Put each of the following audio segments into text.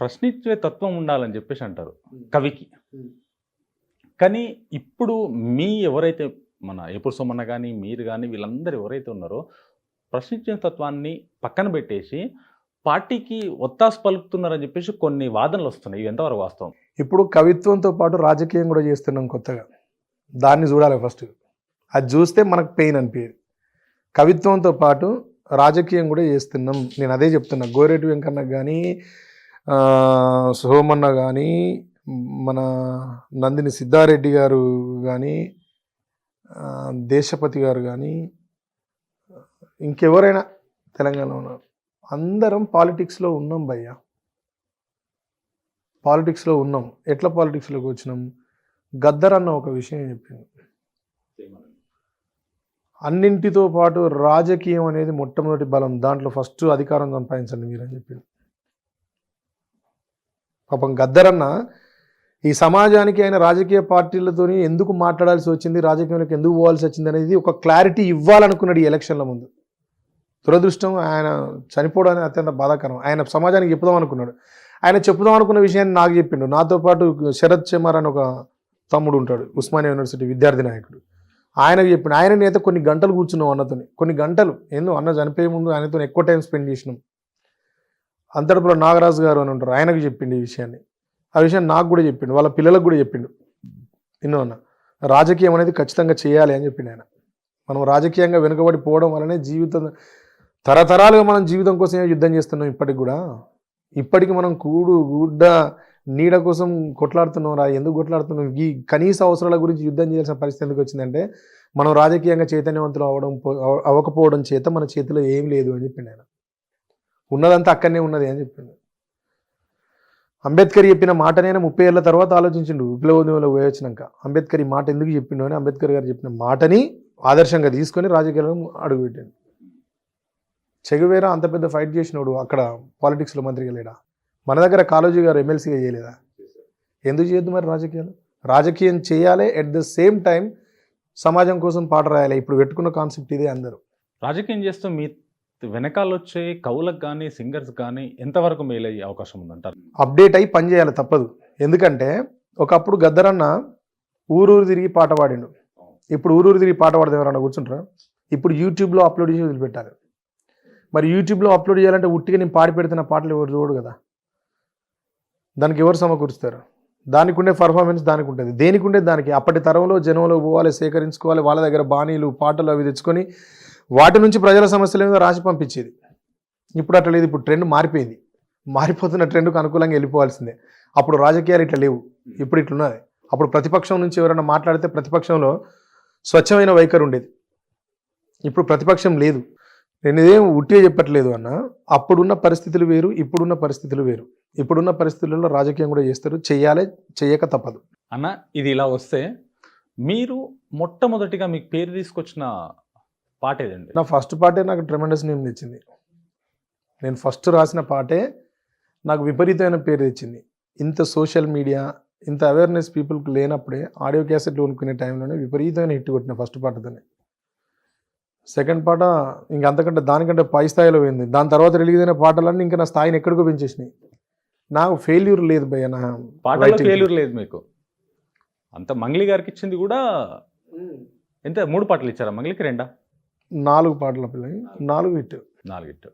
ప్రశ్నించే తత్వం ఉండాలని చెప్పేసి అంటారు కవికి. కానీ ఇప్పుడు మీ ఎవరైతే మన ఎప్పుడు సొమ్మన్న కానీ మీరు కానీ వీళ్ళందరూ ఎవరైతే ఉన్నారో ప్రశ్నించే తత్వాన్ని పక్కన పెట్టేసి పార్టీకి ఒత్తాసు పలుకుతున్నారని చెప్పేసి కొన్ని వాదనలు వస్తున్నాయి. ఇవి ఎంతవరకు వాస్తవం? ఇప్పుడు కవిత్వంతో పాటు రాజకీయం కూడా చేస్తున్నాం కొత్తగా. దాన్ని చూడాలి ఫస్ట్. అది చూస్తే మనకు పెయిన్ అనిపించేది కవిత్వంతో పాటు రాజకీయం కూడా చేస్తున్నాం. నేను అదే చెప్తున్నా. గోరెటి వెంకన్న కానీ సోమన్న కానీ మన నందిని సిద్ధారెడ్డి గారు కానీ దేశపతి గారు కానీ ఇంకెవరైనా తెలంగాణలో ఉన్నారు. అందరం పాలిటిక్స్లో ఉన్నాం భయ్య. పాలిటిక్స్లో ఉన్నాం. ఎట్లా పాలిటిక్స్లోకి వచ్చినాం? గద్దర్ అన్న ఒక విషయం చెప్పింది అన్నింటితో పాటు రాజకీయం అనేది మొట్టమొదటి బలం. దాంట్లో ఫస్ట్ అధికారం సంపాదించండి మీరని చెప్పింది పాపం గద్దరన్న ఈ సమాజానికి ఆయన రాజకీయ పార్టీలతోని ఎందుకు మాట్లాడాల్సి వచ్చింది రాజకీయంలోకి ఎందుకు పోవాల్సి వచ్చింది అనేది ఒక క్లారిటీ ఇవ్వాలనుకున్నాడు ఈ ఎలక్షన్ల ముందు. దురదృష్టం ఆయన చనిపోవడం అనేది అత్యంత బాధాకరం. ఆయన సమాజానికి చెప్పుదాం అనుకున్నాడు. ఆయన చెప్పుదాం అనుకున్న విషయాన్ని నాకు చెప్పిండు. నాతో పాటు శరత్ చెమార్ అని ఒక తమ్ముడు ఉంటాడు ఉస్మానియా యూనివర్సిటీ విద్యార్థి నాయకుడు. ఆయనకు చెప్పిండు ఆయన నేత కొన్ని గంటలు కూర్చున్నాం అన్నతోని. కొన్ని గంటలు. ఏందో అన్న చనిపోయే ముందు ఆయనతో ఎక్కువ టైం స్పెండ్ చేసినాం. అంతటిపులో నాగరాజు గారు అని ఉంటారు. ఆయనకు చెప్పిండు ఈ విషయాన్ని. ఆ విషయాన్ని నాకు కూడా చెప్పిండు. వాళ్ళ పిల్లలకు కూడా చెప్పిండు. ఎన్నో అన్న. రాజకీయం అనేది ఖచ్చితంగా చేయాలి అని చెప్పిండు ఆయన. మనం రాజకీయంగా వెనుకబడి పోవడం జీవితం తరతరాలుగా మనం జీవితం కోసమే యుద్ధం చేస్తున్నాం ఇప్పటికి కూడా. ఇప్పటికి మనం కూడు గుడ్డ నీడ కోసం కొట్లాడుతున్నాం రా ఎందుకు కొట్లాడుతున్నాం? ఈ కనీస అవసరాల గురించి యుద్ధం చేయాల్సిన పరిస్థితి ఎందుకు వచ్చిందంటే మనం రాజకీయంగా చైతన్యవంతులు అవ్వడం అవ్వకపోవడం చేత మన చేతిలో ఏం లేదు అని చెప్పిండు ఆయన. ఉన్నదంతా అక్కడనే ఉన్నది అని చెప్పిండు. అంబేద్కర్ చెప్పిన మాటనైనా ముప్పై ఏళ్ళ తర్వాత ఆలోచించిండు విప్లవోద్యమంలో పోయి వచ్చినాక. అంబేద్కర్ ఈ మాట ఎందుకు చెప్పిండు అని అంబేద్కర్ గారు చెప్పిన మాటని ఆదర్శంగా తీసుకొని రాజకీయాలను అడుగుపెట్టాడు. చెగువేరా అంత పెద్ద ఫైట్ చేసినోడు అక్కడ పాలిటిక్స్లో మంత్రిగా లేడా? మన దగ్గర కాళోజీ గారు ఎమ్మెల్సీగా చేయలేదా? ఎందుకు చేయొద్దు మరి రాజకీయాలు? రాజకీయం చేయాలి ఎట్ ద సేమ్ టైం సమాజం కోసం పాట రాయాలి. ఇప్పుడు పెట్టుకున్న కాన్సెప్ట్ ఇదే అందరూ. రాజకీయం చేస్తూ మీ వెనకాల వచ్చే కవులకు కానీ సింగర్స్ కానీ ఎంతవరకు మేలయ్యే అవకాశం ఉందంటారు? అప్డేట్ అయి పని చేయాలి తప్పదు. ఎందుకంటే ఒకప్పుడు గద్దరన్న ఊరూరు తిరిగి పాట పాడిండు. ఇప్పుడు ఊరూరు తిరిగి పాట పాడితే ఎవరన్నా కూర్చుంటారా? ఇప్పుడు యూట్యూబ్లో అప్లోడ్ చేసి వదిలిపెట్టాలి. మరి యూట్యూబ్లో అప్లోడ్ చేయాలంటే ఉట్టిగా నేను పాడి పెడుతున్న పాటలు ఎవరు చూడు కదా? దానికి ఎవరు సమకూరుస్తారు? దానికి ఉండే పర్ఫార్మెన్స్ దానికి ఉంటుంది దేనికి ఉండేది దానికి. అప్పటి తరంలో జనంలో పోవాలి సేకరించుకోవాలి వాళ్ళ దగ్గర బాణీలు పాటలు అవి తెచ్చుకొని వాటి నుంచి ప్రజల సమస్యల మీద రాసి పంపించేది. ఇప్పుడు అట్లా లేదు. ఇప్పుడు ట్రెండ్ మారిపోయింది. మారిపోతున్న ట్రెండ్కు అనుకూలంగా వెళ్ళిపోవాల్సిందే. అప్పుడు రాజకీయాలు ఇట్లా లేవు. ఇప్పుడు ఇట్లున్నది. అప్పుడు ప్రతిపక్షం నుంచి ఎవరైనా మాట్లాడితే ప్రతిపక్షంలో స్వచ్ఛమైన వైఖరి ఉండేది. ఇప్పుడు ప్రతిపక్షం లేదు. నేను ఇదేం ఉట్టిగా చెప్పట్లేదు అన్న. అప్పుడున్న పరిస్థితులు వేరు ఇప్పుడున్న పరిస్థితులు వేరు. ఇప్పుడున్న పరిస్థితులలో రాజకీయం కూడా చేస్తారు. చేయాలి చేయక తప్పదు. అన్న ఇది ఇలా వస్తే మీరు మొట్టమొదటిగా మీకు పేరు తీసుకొచ్చిన పాట ఏదండి నా ఫస్ట్ పాటే నాకు ట్రెమెండస్ నేమ్ తెచ్చింది. నేను ఫస్ట్ రాసిన పాటే నాకు విపరీతమైన పేరు తెచ్చింది. ఇంత సోషల్ మీడియా ఇంత అవేర్నెస్ పీపుల్కి లేనప్పుడే ఆడియో క్యాసెట్లు కొనుక్కునే టైంలోనే విపరీతమైన హిట్ కొట్టిన ఫస్ట్ పాటతోనే. సెకండ్ పాట ఇంకా అంతకంటే దానికంటే పై స్థాయిలో పోయింది. దాని తర్వాత రిలీజ్ అయిన పాటలన్నీ ఇంకా నా స్థాయిని ఎక్కడికో పెంచేసినాయి. నాకు ఫెయిల్యూర్ లేదు భయ్య నా పాటలో writing. ఫెయిల్యూర్ లేదు మీకు? అంత మంగ్లీ గారికి ఇచ్చింది కూడా ఎంత? మూడు పాటలు ఇచ్చారా మంగ్లీకి రెండా? నాలుగు పాటల పిల్ల నాలుగు హిట్. నాలుగు హిట్.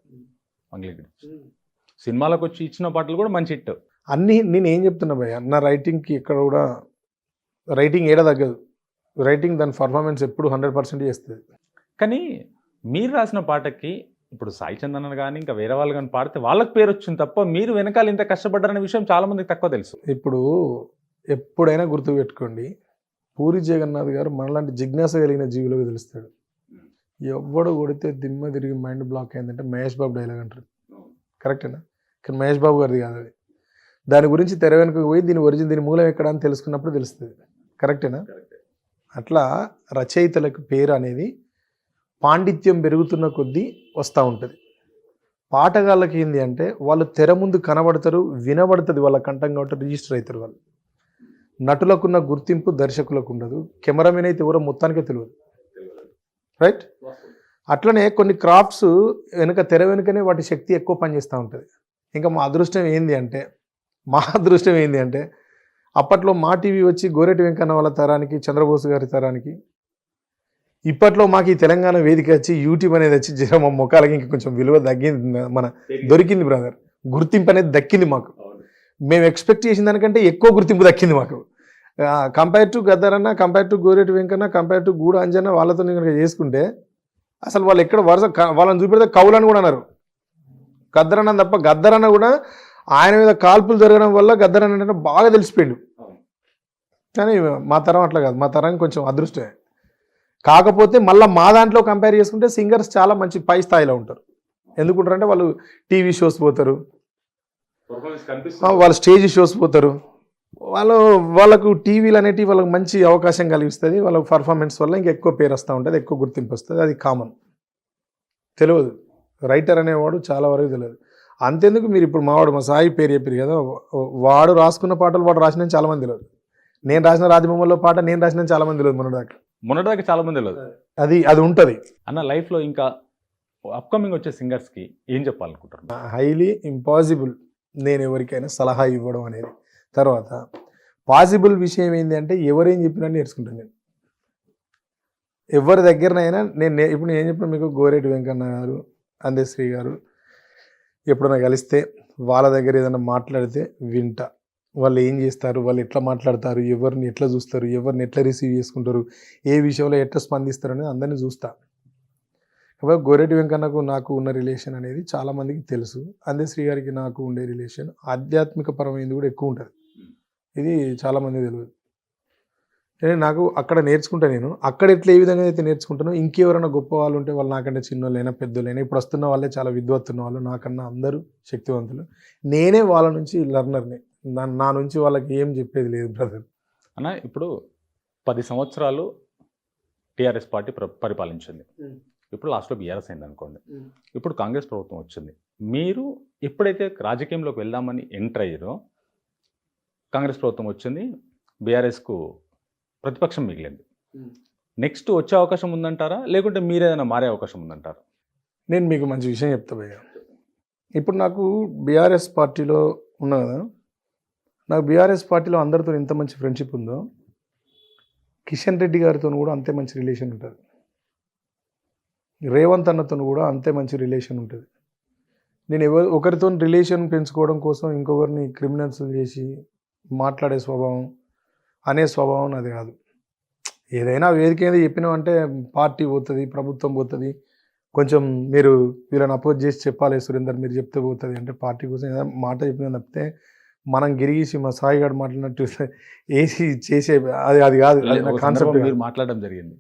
సినిమాలకు వచ్చి ఇచ్చిన పాటలు కూడా మంచి హిట్. అన్నీ నేను ఏం చెప్తున్నా భయ్య నా రైటింగ్కి ఎక్కడ కూడా రైటింగ్ ఏడ తగ్గదు. రైటింగ్ దాని పర్ఫార్మెన్స్ ఎప్పుడు హండ్రెడ్ పర్సెంట్ చేస్తుంది. కానీ మీరు రాసిన పాటకి ఇప్పుడు సాయి చందన్ కానీ ఇంకా వేరే వాళ్ళు కానీ పాడితే వాళ్ళకి పేరు వచ్చింది తప్ప మీరు వెనకాల ఇంత కష్టపడ్డారనే విషయం చాలా మందికి తక్కువ తెలుసు. ఇప్పుడు ఎప్పుడైనా గుర్తుపెట్టుకోండి పూరి జగన్నాథ్ గారు మనలాంటి జిజ్ఞాస కలిగిన జీవులకు తెలుస్తాడు. ఎవడు కొడితే దిమ్మ తిరిగి మైండ్ బ్లాక్ అయిందంటే మహేష్ బాబు డైలాగ్ అంటారు. కరెక్టేనా కానీ మహేష్ బాబు గారిది కాదు అది. దాని గురించి తెర వెనుకకు పోయి దీని ఒరిజిన్ దీని మూలం ఎక్కడ అని తెలుసుకున్నప్పుడు తెలుస్తుంది. కరెక్టేనా అట్లా రచయితలకు పేరు అనేది పాండిత్యం పెరుగుతున్న కొద్దీ వస్తూ ఉంటుంది. పాటగాళ్ళకి ఏంది అంటే వాళ్ళు తెర ముందు కనబడతారు వినబడుతుంది వాళ్ళ కంఠం కాబట్టి రిజిస్టర్ అవుతారు వాళ్ళు. నటులకున్న గుర్తింపు దర్శకులకు ఉండదు. కెమెరామెన్ అయితే ఎవరో మొత్తానికే తెలియదు. రైట్ అట్లనే కొన్ని క్రాఫ్ట్స్ వెనుక తెర వెనుకనే వాటి శక్తి ఎక్కువ పనిచేస్తూ ఉంటుంది. ఇంకా మా అదృష్టం ఏంది అంటే మా అదృష్టం ఏంటి అంటే అప్పట్లో మా టీవీ వచ్చి గోరెటి వెంకన్న వాళ్ళ తరానికి చంద్రబోస్ గారి తరానికి ఇప్పట్లో మాకు ఈ తెలంగాణ వేదిక వచ్చి యూట్యూబ్ అనేది వచ్చి జర మా ముఖాలకి ఇంక కొంచెం విలువ తగ్గింది మన దొరికింది బ్రదర్ గుర్తింపు అనేది దక్కింది మాకు. మేము ఎక్స్పెక్ట్ చేసిన దానికంటే ఎక్కువ గుర్తింపు దక్కింది మాకు. కంపేర్ టు గద్దరన్న compare to Goreti Venkanna compare to Guda Anjanna వాళ్ళతో కనుక చేసుకుంటే అసలు వాళ్ళు ఎక్కడ వరుస వాళ్ళని చూపెడితే కౌలని కూడా అన్నారు. గద్దరన్న తప్ప గద్దరన్న కూడా ఆయన మీద కాల్పులు జరగడం వల్ల గద్దరన్న అంటే బాగా తెలిసిపోయిండు. కానీ మా తరం అట్లా కాదు. మా తరం కొంచెం అదృష్టమే. కాకపోతే మళ్ళీ మా దాంట్లో కంపేర్ చేసుకుంటే సింగర్స్ చాలా మంచి పై స్థాయిలో ఉంటారు. ఎందుకుంటారంటే వాళ్ళు టీవీ షోస్ పోతారు. వాళ్ళు స్టేజ్ షోస్ పోతారు. వాళ్ళు వాళ్ళకు టీవీలు అనేటివి వాళ్ళకి మంచి అవకాశం కలిగిస్తుంది. వాళ్ళ పర్ఫార్మెన్స్ వల్ల ఇంకా ఎక్కువ పేరు వస్తూ ఉంటుంది ఎక్కువ గుర్తింపు వస్తుంది. అది కామన్ తెలియదు. రైటర్ అనేవాడు చాలా వరకు తెలియదు. అంతెందుకు మీరు ఇప్పుడు మావాడు మా సాయి పేరు చెప్పారు కదా వాడు రాసుకున్న పాటలు వాడు రాసిన చాలా మంది తెలియదు. నేను రాసిన రాజబొమ్మలో పాట నేను రాసిన చాలా మంది తెలియదు మొన్న దాకా. మొన్నటిదాకా చాలా మంది తెలియదు. అది అది ఉంటుంది. అన్న లైఫ్లో ఇంకా అప్కమింగ్ వచ్చే సింగర్స్కి ఏం చెప్పాలనుకుంటారు హైలీ ఇంపాసిబుల్ నేను ఎవరికైనా సలహా ఇవ్వడం అనేది తర్వాత పాసిబుల్ విషయం ఏంటి అంటే ఎవరేం చెప్పినా నేర్చుకుంటాను నేను. ఎవరి దగ్గరనైనా నేను ఇప్పుడు నేను ఏం చెప్పిన మీకు గోరేటి వెంకన్న గారు అందేశ్రీ గారు ఎప్పుడైనా కలిస్తే వాళ్ళ దగ్గర ఏదైనా మాట్లాడితే వింటా. వాళ్ళు ఏం చేస్తారు వాళ్ళు ఎట్లా మాట్లాడతారు ఎవరిని ఎట్లా చూస్తారు ఎవరిని ఎట్లా రిసీవ్ చేసుకుంటారు ఏ విషయంలో ఎట్లా స్పందిస్తారు అనేది అందరినీ చూస్తా. కాబట్టి గోరెటి వెంకన్నకు నాకు ఉన్న రిలేషన్ అనేది చాలామందికి తెలుసు. అందేశ్రీ గారికి నాకు ఉండే రిలేషన్ ఆధ్యాత్మిక పరమైనది కూడా ఎక్కువ ఉంటుంది. ఇది చాలా మంది తెలియదు నాకు అక్కడ నేర్చుకుంటా నేను. అక్కడ ఎట్లా ఏ విధంగా అయితే నేర్చుకుంటానో ఇంకెవరైనా గొప్ప వాళ్ళు ఉంటే వాళ్ళు నాకంటే చిన్నోళ్ళైనా పెద్దోళ్ళైనా ఇప్పుడు వస్తున్న వాళ్ళే చాలా విద్వత్తున్న వాళ్ళు నాకన్నా అందరూ శక్తివంతులు. నేనే వాళ్ళ నుంచి లర్నర్ని. నా నుంచి వాళ్ళకి ఏం చెప్పేది లేదు బ్రదర్. అన్న ఇప్పుడు పది సంవత్సరాలు టీఆర్ఎస్ పార్టీ ప్ర- పరిపాలించింది. ఇప్పుడు లాస్ట్లో బీఆర్ఎస్ అయింది అనుకోండి ఇప్పుడు కాంగ్రెస్ ప్రభుత్వం వచ్చింది. మీరు ఎప్పుడైతే రాజకీయంలోకి వెళ్దామని ఎంటర్ అయ్యారో కాంగ్రెస్ ప్రభుత్వం వచ్చింది బీఆర్ఎస్కు ప్రతిపక్షం మిగిలింది. నెక్స్ట్ వచ్చే అవకాశం ఉందంటారా? లేకుంటే మీరేదైనా మారే అవకాశం ఉందంటారా? నేను మీకు మంచి విషయం చెప్తా భయ్య. ఇప్పుడు నాకు బీఆర్ఎస్ పార్టీలో ఉన్నా కదా నాకు బీఆర్ఎస్ పార్టీలో అందరితో ఎంత మంచి ఫ్రెండ్షిప్ ఉందో కిషన్ రెడ్డి గారితో కూడా అంతే మంచి రిలేషన్ ఉంటుంది. రేవంత్ అన్నతో కూడా అంతే మంచి రిలేషన్ ఉంటుంది. నేను ఎవరు ఒకరితో రిలేషన్ పెంచుకోవడం కోసం ఇంకొకరిని క్రిమినల్స్ చేసి మాట్లాడే స్వభావం అనే స్వభావం నాది కాదు. ఏదైనా వేదిక మీద చెప్పినామంటే పార్టీ పోతుంది ప్రభుత్వం పోతుంది. కొంచెం మీరు వీళ్ళని అపోజ్ చేసి చెప్పాలి సురేందర్ మీరు చెప్తే పోతుంది అంటే పార్టీ కోసం ఏదైనా మాట చెప్పిన తప్పితే మనం గిరిగీసి మా సాయి గారు మాట్లాడినట్టు వేసి చేసే అది అది కాదు. కాన్సెప్ట్ మీరు మాట్లాడడం జరిగింది.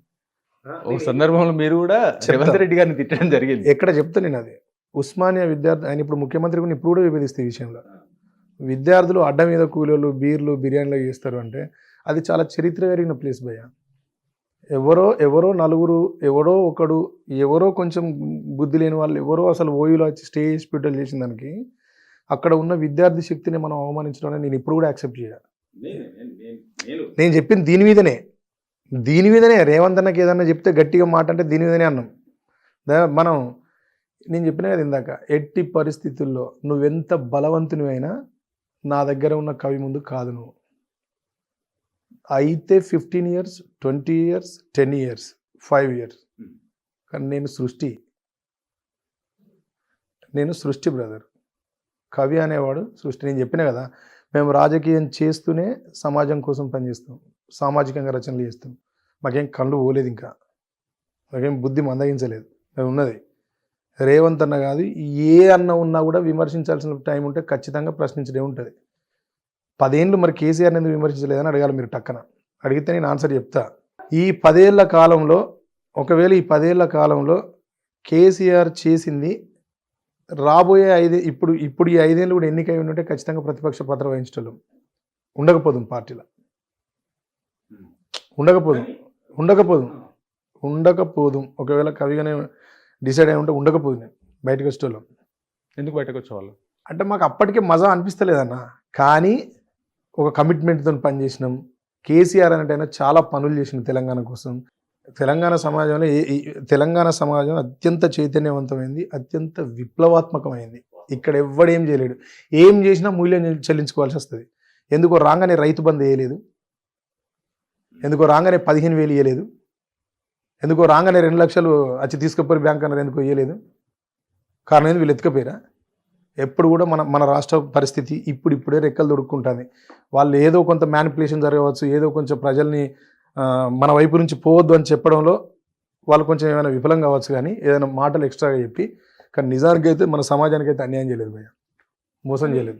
ఒక సందర్భంలో మీరు కూడా రేవంత్ రెడ్డి గారిని తిట్టడం జరిగింది. ఎక్కడ చెప్తా నేను అది. ఉస్మానియా విద్యార్థి ఆయన ఇప్పుడు ముఖ్యమంత్రి కూడా ఇప్పుడు కూడా విభేదిస్తే ఈ విషయంలో. విద్యార్థులు అడ్డ మీద కూలీలు బీర్లు బిర్యానీలు చేస్తారు అంటే అది చాలా చరిత్ర కలిగిన ప్లేస్ భయ్య. ఎవరో ఎవరో నలుగురు ఎవరో ఒకడు ఎవరో కొంచెం బుద్ధి లేని వాళ్ళు ఎవరో అసలు ఓయూలో వచ్చి స్టేజ్ పిట్టలు చేసిన దానికి అక్కడ ఉన్న విద్యార్థి శక్తిని మనం అవమానించడం నేను ఇప్పుడు కూడా యాక్సెప్ట్ చేయాలి నేను చెప్పింది దీని మీదనే. దీని మీదనే. రేవంత్ అన్నకి ఏదన్నా చెప్తే గట్టిగా మాట అంటే దీని మీదనే అన్నాం. మనం నేను చెప్పిన కదా ఇందాక ఎట్టి పరిస్థితుల్లో నువ్వెంత బలవంతునివైనా నా దగ్గర ఉన్న కవి ముందు కాదు నువ్వు. అయితే fifteen years twenty years ten years five years. కానీ నేను సృష్టి. నేను సృష్టి బ్రదర్ కవి అనేవాడు సృష్టి. నేను చెప్పిన కదా మేము రాజకీయం చేస్తూనే సమాజం కోసం పనిచేస్తాం. సామాజికంగా రచనలు చేస్తాం. మాకేం కళ్ళు పోలేదు ఇంకా మాకేం బుద్ధి మందగించలేదు. అది ఉన్నది. రేవంత్ అన్న కాదు ఏ అన్న ఉన్నా కూడా విమర్శించాల్సిన టైం ఉంటే ఖచ్చితంగా ప్రశ్నించడే ఉంటుంది. పదేళ్ళు మరి కేసీఆర్ ఎందుకు విమర్శించలేదని అడగాలి మీరు టక్కన. అడిగితే నేను ఆన్సర్ చెప్తా. ఈ పదేళ్ళ కాలంలో ఒకవేళ ఈ పదేళ్ళ కాలంలో కేసీఆర్ చేసింది రాబోయే ఐదే ఇప్పుడు ఇప్పుడు ఈ ఐదేళ్ళు కూడా ఎన్నికై ఉంటే ఖచ్చితంగా ప్రతిపక్ష పాత్ర వహించడం ఉండకపోదు పార్టీలో. ఉండకపోదు. ఉండకపోదు. ఉండకపోదు. ఒకవేళ కవిగానే డిసైడ్ అయి ఉంటే ఉండకపోదు నేను బయటకు వచ్చేటోళ్ళం. ఎందుకు బయటకు వచ్చేవాళ్ళు? అంటే మాకు అప్పటికే మజా అనిపిస్తలేదన్న. కానీ ఒక కమిట్మెంట్తో పనిచేసినాం కేసీఆర్ ఆయన చాలా పనులు చేసిన తెలంగాణ కోసం. తెలంగాణ సమాజంలో తెలంగాణ సమాజం అత్యంత చైతన్యవంతమైంది అత్యంత విప్లవాత్మకమైంది. ఇక్కడ ఎవ్వడేం చేయలేడు. ఏం చేసినా మూల్యం చెల్లించుకోవాల్సి వస్తుంది. ఎందుకో రాగానే రైతు బంద్ వేయలేదు. ఎందుకో రాగానే పదిహేను వేలు ఇవ్వలేదు ఎందుకో రాగానే రెండు లక్షలు వచ్చి తీసుకుపోయి బ్యాంక్ అన్నారు ఎందుకు ఇవ్వలేదు కారణం ఏంది? వీళ్ళు ఎత్తుకపోయారా. ఎప్పుడు కూడా మన మన రాష్ట్ర పరిస్థితి ఇప్పుడు ఇప్పుడే రెక్కలు దొరుకుంటుంది వాళ్ళు ఏదో కొంత మ్యానిపులేషన్ జరగవచ్చు ఏదో కొంచెం ప్రజల్ని మన వైపు నుంచి పోవద్దు అని చెప్పడంలో వాళ్ళు కొంచెం ఏమైనా విఫలం కావచ్చు కానీ ఏదైనా మాటలు ఎక్స్ట్రాగా చెప్పి కానీ నిజానికి అయితే మన సమాజానికి అయితే అన్యాయం చేయలేదు భయ్య. మోసం చేయలేదు.